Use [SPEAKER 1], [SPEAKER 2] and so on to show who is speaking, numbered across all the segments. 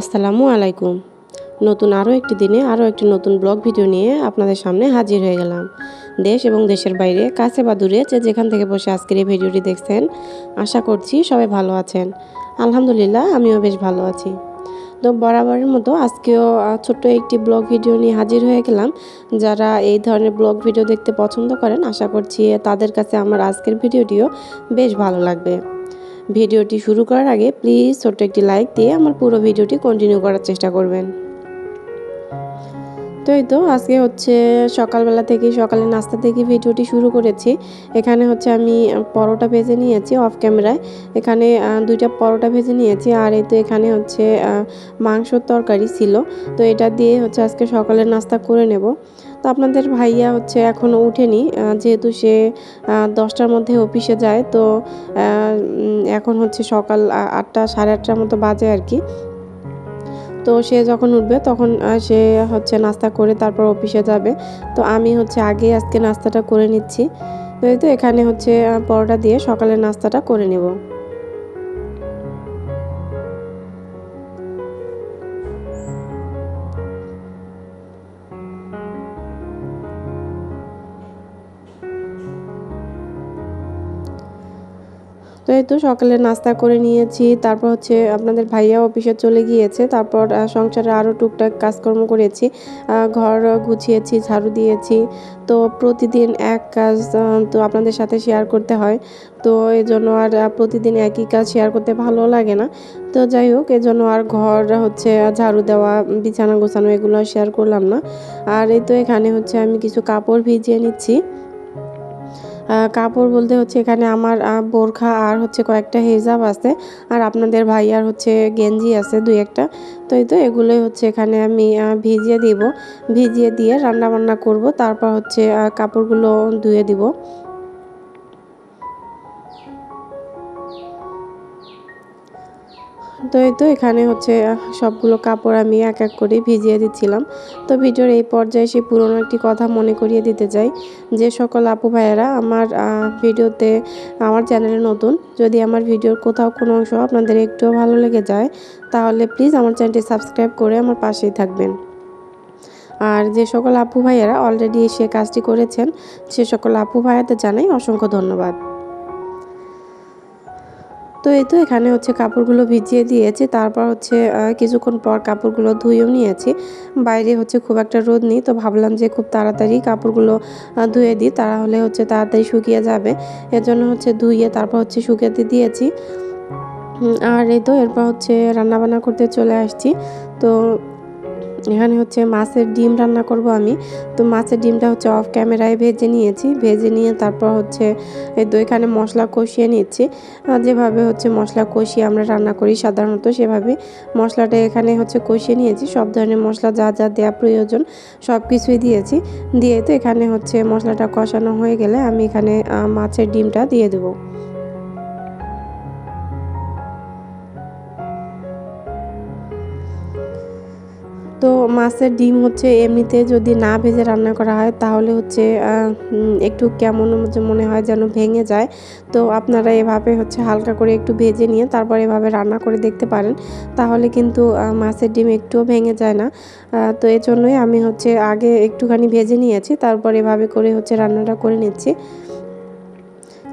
[SPEAKER 1] আসসালামু আলাইকুম। নতুন আরও একটি দিনে আরও একটি নতুন ব্লগ ভিডিও নিয়ে আপনাদের সামনে হাজির হয়ে গেলাম। দেশ এবং দেশের বাইরে, কাছে বা দূরে যে যেখান থেকে বসে আজকের এই ভিডিওটি দেখছেন, আশা করছি সবাই ভালো আছেন। আলহামদুলিল্লাহ, আমিও বেশ ভালো আছি। তো বরাবরের মতো আজকেও ছোট্ট একটি ব্লগ ভিডিও নিয়ে হাজির হয়ে গেলাম। যারা এই ধরনের ব্লগ ভিডিও দেখতে পছন্দ করেন, আশা করছি তাদের কাছে আমার আজকের ভিডিওটিও বেশ ভালো লাগবে। ভিডিওটি শুরু করার আগে প্লিজ ছোট্ট একটি লাইক দিয়ে আমার পুরো ভিডিওটি কন্টিনিউ করার চেষ্টা করবেন। তো এই তো, আজকে হচ্ছে সকালবেলা থেকে সকালে নাস্তা থেকে ভিডিওটি শুরু করেছি। এখানে হচ্ছে আমি পরোটা ভেজে নিয়েছি অফ ক্যামেরায় এখানে দুইটা পরোটা ভেজে নিয়েছি আর এই তো এখানে হচ্ছে মাংসর তরকারি ছিল। তো এটা দিয়ে হচ্ছে আজকে সকালের নাস্তা করে নেব। তো আপনাদের ভাইয়া হচ্ছে এখনও উঠেনি যেহেতু সে দশটার মধ্যে অফিসে যায়, তো এখন হচ্ছে সকাল আটটা, সাড়ে আটটার মতো বাজে আর কি। তো সে যখন উঠবে তখন সে হচ্ছে নাস্তা করে তারপর অফিসে যাবে। তো আমি হচ্ছে আগে আজকে নাস্তাটা করে নিচ্ছি। তো এখানে হচ্ছে পরোটা দিয়ে সকালের নাস্তাটা করে নেব। তো সকালে নাস্তা করে নিয়েছি, তারপর হচ্ছে আপনাদের ভাইয়া অফিসে চলে গিয়েছে, তারপর সংসারে আরও টুকটাক কাজকর্ম করেছি ঘর গুছিয়েছি, ঝাড়ু দিয়েছি, তো প্রতিদিন এক কাজ তো আপনাদের সাথে শেয়ার করতে হয়, তো এই জন্য আর প্রতিদিন একই কাজ শেয়ার করতে ভালো লাগে না, তো যাই হোক, এজন্য আর ঘর হচ্ছে ঝাড়ু দেওয়া, বিছানা গোছানো এগুলো শেয়ার করলাম না, আর এই তো এখানে হচ্ছে আমি কিছু কাপড় ভিজিয়ে নিচ্ছি কাপড় বলতে হচ্ছে এখানে আমার বোরখা আর হচ্ছে কয়েকটা হেজাব আছে। আর আপনাদের ভাই আর হচ্ছে গেঞ্জি আছে দুই একটা। তো এই তো এগুলোই হচ্ছে এখানে আমি ভিজিয়ে দিব। ভিজিয়ে দিয়ে রান্না বান্না করব। তারপর হচ্ছে কাপড়গুলো ধুয়ে দিব। তো এই তো এখানে হচ্ছে সবগুলো কাপড় আমি এক এক করে ভিজিয়ে দিচ্ছিলাম। তো ভিডিওর এই পর্যায়ে সে পুরনো একটি কথা মনে করিয়ে দিতে চাই। যে সকল আপু ভাইয়েরা আমার ভিডিওতে, আমার চ্যানেলে নতুন, যদি আমার ভিডিওর কোথাও কোনো অংশ আপনাদের একটুও ভালো লেগে যায়, তাহলে প্লিজ আমার চ্যানেলটি সাবস্ক্রাইব করে আমার পাশেই থাকবেন। আর যে সকল আপু ভাইয়েরা অলরেডি সে কাজটি করেছেন, সে সকল আপু ভাইয়াদের জানাই অসংখ্য ধন্যবাদ। তো এই তো এখানে হচ্ছে কাপড়গুলো ভিজিয়ে দিয়েছি। তারপর হচ্ছে কিছুক্ষণ পর কাপড়গুলো ধুয়েও নিয়েছি। বাইরে হচ্ছে খুব একটা রোদ নেই, তো ভাবলাম যে খুব তাড়াতাড়ি কাপড়গুলো ধুয়ে দিই, তাহলে হচ্ছে তাড়াতাড়ি শুকিয়ে যাবে। এর জন্য হচ্ছে ধুয়ে তারপর হচ্ছে শুকিয়ে দিয়েছি। আর এই তো এরপর হচ্ছে রান্নাবান্না করতে চলে আসছি। তো এখানে হচ্ছে মাছের ডিম রান্না করব আমি। তো মাছের ডিমটা হচ্ছে অফ ক্যামেরায় ভেজে নিয়েছি। ভেজে নিয়ে তারপর হচ্ছে এই তো এখানে মশলা কষিয়ে নিচ্ছি। যেভাবে হচ্ছে মশলা কষিয়ে আমরা রান্না করি সাধারণত সেভাবে মশলাটা এখানে হচ্ছে কষিয়ে নিয়েছি। সব ধরনের মশলা যা যা দেওয়া প্রয়োজন সব কিছুই দিয়েছি। দিয়ে তো এখানে হচ্ছে মশলাটা কষানো হয়ে গেলে আমি এখানে মাছের ডিমটা দিয়ে দেবো। তো মাছের ডিম হচ্ছে এমনিতে যদি না ভেজে রান্না করা হয়, তাহলে হচ্ছে একটু কেমন মনে হয় যেন ভেঙে যায়। তো আপনারা এভাবে হচ্ছে হালকা করে একটু ভেজে নিয়ে তারপর এভাবে রান্না করে দেখতে পারেন। তাহলে কিন্তু মাছের ডিম একটুও ভেঙে যায় না। তো এই জন্যই আমি হচ্ছে আগে একটুখানি ভেজে নিয়েছি, তারপর এভাবে করে হচ্ছে রান্নাটা করে নিচ্ছি।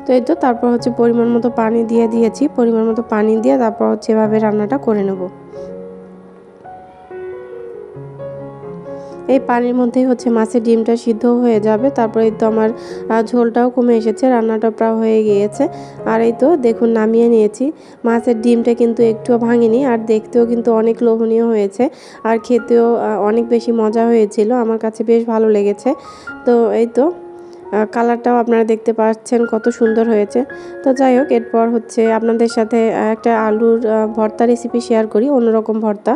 [SPEAKER 1] তো এই তো, তারপর হচ্ছে পরিমাণ মতো পানি দিয়ে দিয়েছি। পরিমাণ মতো পানি দিয়ে তারপর হচ্ছে এভাবে রান্নাটা করে নেব। এই পানির মধ্যেই হচ্ছে মাছের ডিমটা সিদ্ধ হয়ে যাবে। তারপরে এই তো আমার ঝোলটাও কমে এসেছে, রান্নাটা প্রায় হয়ে গিয়েছে। আর এই তো দেখুন নামিয়ে নিয়েছি। মাছের ডিমটা কিন্তু একটুও ভাঙেনি, আর দেখতেও কিন্তু অনেক লোভনীয় হয়েছে। আর খেতেও অনেক বেশি মজা হয়েছিল, আমার কাছে বেশ ভালো লেগেছে। তো এই তো কালারটাও আপনারা দেখতে পাচ্ছেন কত সুন্দর হয়েছে। তো যাই হোক, এরপর হচ্ছে আপনাদের সাথে একটা আলুর ভর্তা রেসিপি শেয়ার করি, অন্যরকম ভর্তা।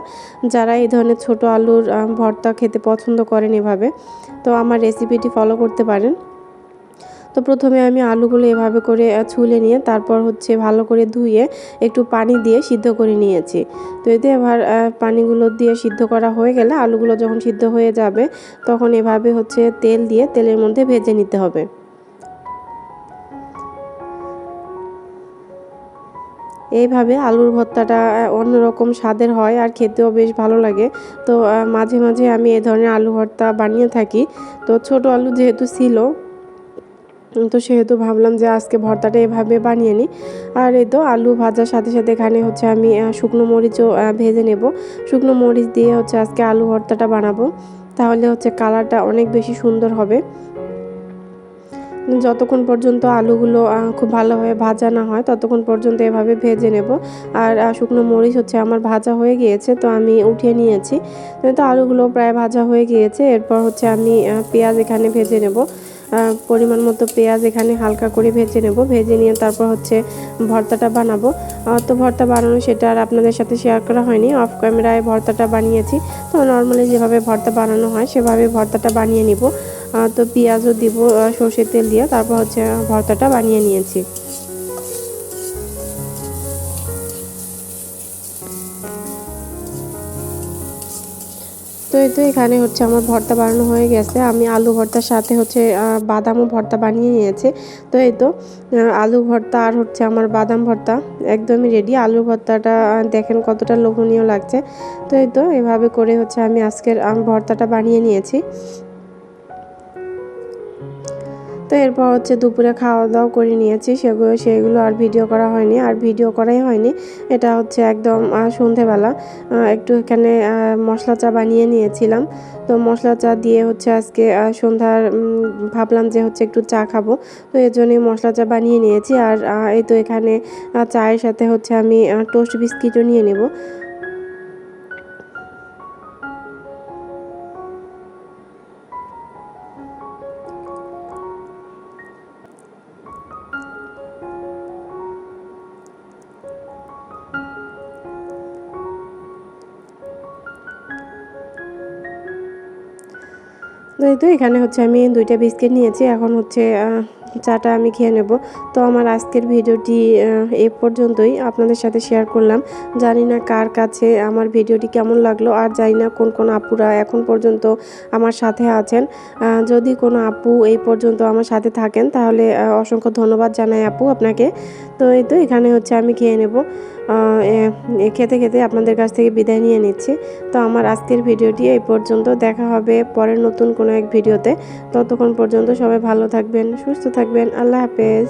[SPEAKER 1] যারা এই ধরনের ছোট আলুর ভর্তা খেতে পছন্দ করেন এভাবে, তো আমার রেসিপিটি ফলো করতে পারেন। তো প্রথমে আমি আলুগুলো এভাবে করে ছুলে নিয়ে তারপর হচ্ছে ভালো করে ধুয়ে একটু পানি দিয়ে সিদ্ধ করে নিয়েছি। তো এতে এবার পানিগুলো দিয়ে সিদ্ধ করা হয়ে গেলে আলুগুলো যখন সিদ্ধ হয়ে যাবে তখন এভাবে হচ্ছে তেল দিয়ে তেলের মধ্যে ভেজে নিতে হবে। এইভাবে আলুর ভর্তাটা অন্যরকম স্বাদের হয় আর খেতেও বেশ ভালো লাগে। তো মাঝে মাঝে আমি এই ধরনের আলু ভর্তা বানিয়ে থাকি। তো ছোট আলু যেহেতু ছিল তো সেহেতু ভাবলাম যে আজকে ভর্তাটা এভাবে বানিয়ে নিই। আর এই তো আলু ভাজার সাথে সাথে এখানে হচ্ছে আমি শুকনো মরিচও ভেজে নেব। শুকনো মরিচ দিয়ে হচ্ছে আজকে আলু ভর্তাটা বানাবো। তাহলে হচ্ছে কালারটা অনেক বেশি সুন্দর হবে। যতক্ষণ পর্যন্ত আলুগুলো খুব ভালোভাবে ভাজা না হয়, ততক্ষণ পর্যন্ত এভাবে ভেজে নেব। আর শুকনো মরিচ হচ্ছে আমার ভাজা হয়ে গিয়েছে, তো আমি উঠিয়ে নিয়েছি। তো আলুগুলো প্রায় ভাজা হয়ে গিয়েছে। এরপর হচ্ছে আমি পেঁয়াজ এখানে ভেজে নেব। পরিমাণ মতো পেঁয়াজ এখানে হালকা করে ভেজে নেব। ভেজে নিয়ে তারপর হচ্ছে ভর্তাটা বানাবো। তো ভর্তা বানানো সেটা আর আপনাদের সাথে শেয়ার করা হয়নি। অফ ক্যামেরায় ভর্তাটা বানিয়েছি। তো নর্মালি যেভাবে ভর্তা বানানো হয়, সেভাবে ভর্তাটা বানিয়ে নিব। তো পেঁয়াজও দিব সর্ষের তেল দিয়ে। তারপর হচ্ছে ভর্তাটা বানিয়ে নিয়েছি। তো এই তো এখানে হচ্ছে আমার ভর্তা বানানো হয়ে গেছে। আমি আলু ভর্তার সাথে হচ্ছে বাদামও ভর্তা বানিয়ে নিয়েছে। তো এই তো আলু ভর্তা আর হচ্ছে আমার বাদাম ভর্তা একদমই রেডি আলু ভর্তাটা দেখেন কতটা লোভনীয় লাগছে। তো এই তো, এভাবে করে হচ্ছে আমি আজকের ভর্তাটা বানিয়ে নিয়েছি। তো এরপর হচ্ছে দুপুরে খাওয়া দাওয়া করে নিয়েছি। সেগুলো সেগুলো আর ভিডিও করা হয়নি। আর ভিডিও করাই হয়নি। এটা হচ্ছে একদম সন্ধেবেলা। একটু এখানে মশলা চা বানিয়ে নিয়েছিলাম। তো মশলা চা দিয়ে হচ্ছে আজকে সন্ধ্যার ভাবলাম যে হচ্ছে একটু চা খাব। তো এর জন্যই মশলা চা বানিয়ে নিয়েছি। আর এই তো এখানে চায়ের সাথে হচ্ছে আমি টোস্ট বিস্কিটও নিয়ে নেব। তো এখানে হচ্ছে আমি দুইটা বিস্কিট নিয়েছি। এখন হচ্ছে চাটা আমি খেয়ে নেব। তো আমার আজকের ভিডিওটি এ পর্যন্তই। আপনাদের সাথে শেয়ার করলাম। জানি না কার কাছে আমার ভিডিওটি কেমন লাগল। আর জানি না কোন কোন আপুরা এখন পর্যন্ত আমার সাথে আছেন। যদি কোনো আপু এই পর্যন্ত আমার সাথে থাকেন, তাহলে অসংখ্য ধন্যবাদ জানাই আপু আপনাকে। তো এই তো এখানে হচ্ছে আমি খেয়ে নেব। খেতে খেতে আপনাদের কাছ থেকে বিদায় নিয়ে নিচ্ছি। তো আমার আজকের ভিডিওটি এই পর্যন্ত। দেখা হবে পরের নতুন কোনো এক ভিডিওতে। ততক্ষণ পর্যন্ত সবাই ভালো থাকবেন, সুস্থ থাকবেন। আল্লাহ হাফেজ।